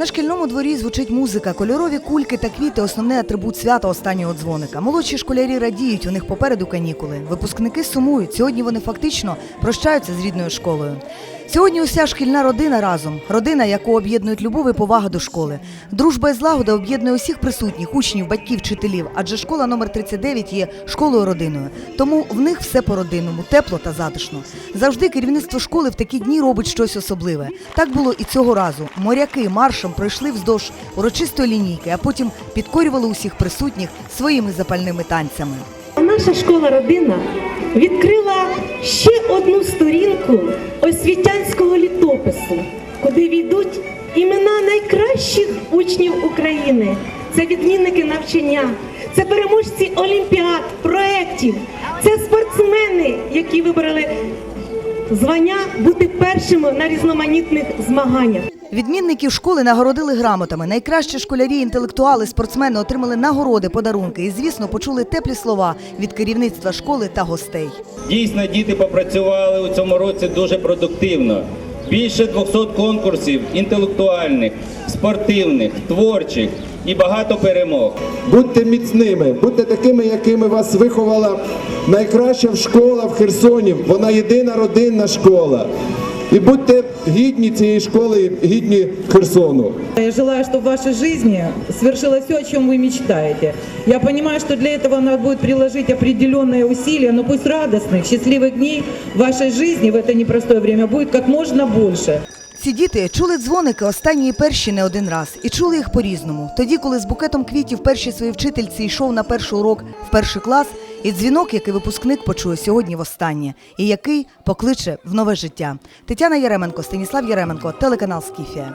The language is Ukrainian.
На шкільному дворі звучить музика, кольорові кульки та квіти основний атрибут свята останнього дзвоника. Молодші школярі радіють, у них попереду канікули. Випускники сумують. Сьогодні вони фактично прощаються з рідною школою. Сьогодні уся шкільна родина разом. Родина, яку об'єднують любов і повага до школи. Дружба і злагода об'єднує усіх присутніх, учнів, батьків, вчителів. Адже школа номер 39 є школою родиною. Тому в них все по-родинному, тепло та затишно. Завжди керівництво школи в такі дні робить щось особливе. Так було і цього разу. Моряки маршем пройшли вздовж урочистої лінійки, а потім підкорювали усіх присутніх своїми запальними танцями. Наша школа родина відкрила ще одну сторінку освітянського літопису, куди війдуть імена найкращих учнів України. Це відмінники навчання, це переможці олімпіад, проєктів, це спортсмени, які вибрали звання бути першими на різноманітних змаганнях. Відмінників школи нагородили грамотами. Найкращі школярі, інтелектуали, спортсмени отримали нагороди, подарунки і, звісно, почули теплі слова від керівництва школи та гостей. Дійсно, діти попрацювали у цьому році дуже продуктивно. Більше 200 конкурсів інтелектуальних, спортивних, творчих і багато перемог. Будьте міцними, будьте такими, якими вас виховала найкраща школа в Херсоні. Вона єдина родинна школа. І будьте гідні цієї школи, гідні Херсону. Я желаю, чтобы в вашей жизни свершилось все, о чем вы мечтаете. Я понимаю, что для этого надо будет приложить определенные усилия, но пусть радостных, счастливых дней в вашей жизни в это непростое время будет как можно больше. Ці діти чули дзвоники останні і перші не один раз і чули їх по-різному. Тоді, коли з букетом квітів першій своїй вчительці йшов на перший урок в перший клас, і дзвінок, який випускник почує сьогодні востаннє, і який покличе в нове життя. Тетяна Яременко, Станіслав Яременко, телеканал Скіфія.